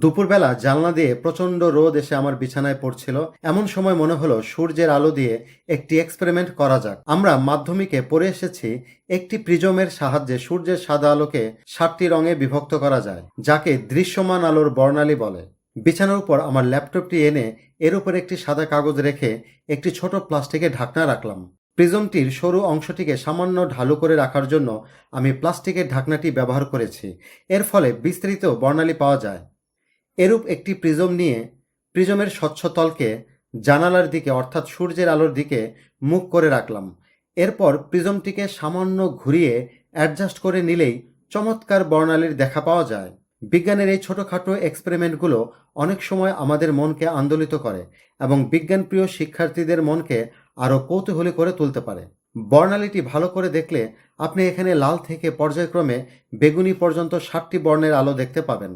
দুপুরবেলা জানলা দিয়ে প্রচণ্ড রোদ এসে আমার বিছানায় পড়ছিল। এমন সময় মনে হলো সূর্যের আলো দিয়ে একটি এক্সপেরিমেন্ট করা যাক। আমরা মাধ্যমিকে পড়ে এসেছি একটি প্রিজমের সাহায্যে সূর্যের সাদা আলোকে সাতটি রঙে বিভক্ত করা যায়, যাকে দৃশ্যমান আলোর বর্ণালী বলে। বিছানার উপর আমার ল্যাপটপটি এনে এর উপর একটি সাদা কাগজ রেখে একটি ছোট প্লাস্টিকের ঢাকনা রাখলাম। প্রিজমটির সরু অংশটিকে সামান্য ঢালু করে রাখার জন্য আমি প্লাস্টিকের ঢাকনাটি ব্যবহার করেছি। এর ফলে বিস্তৃত বর্ণালী পাওয়া যায়। এরূপ একটি প্রিজম নিয়ে প্রিজমের স্বচ্ছ তলকে জানালার দিকে, অর্থাৎ সূর্যের আলোর দিকে মুখ করে রাখলাম। এরপর প্রিজমটিকে সামান্য ঘুরিয়ে অ্যাডজাস্ট করে নিলেই চমৎকার বর্ণালীর দেখা পাওয়া যায়। বিজ্ঞানের এই ছোটোখাটো এক্সপেরিমেন্টগুলো অনেক সময় আমাদের মনকে আন্দোলিত করে এবং বিজ্ঞানপ্রিয় শিক্ষার্থীদের মনকে আরও কৌতূহলী করে তুলতে পারে। বর্ণালীটি ভালো করে দেখলে আপনি এখানে লাল থেকে পর্যায়ক্রমে বেগুনি পর্যন্ত ষাটটি বর্ণের আলো দেখতে পাবেন।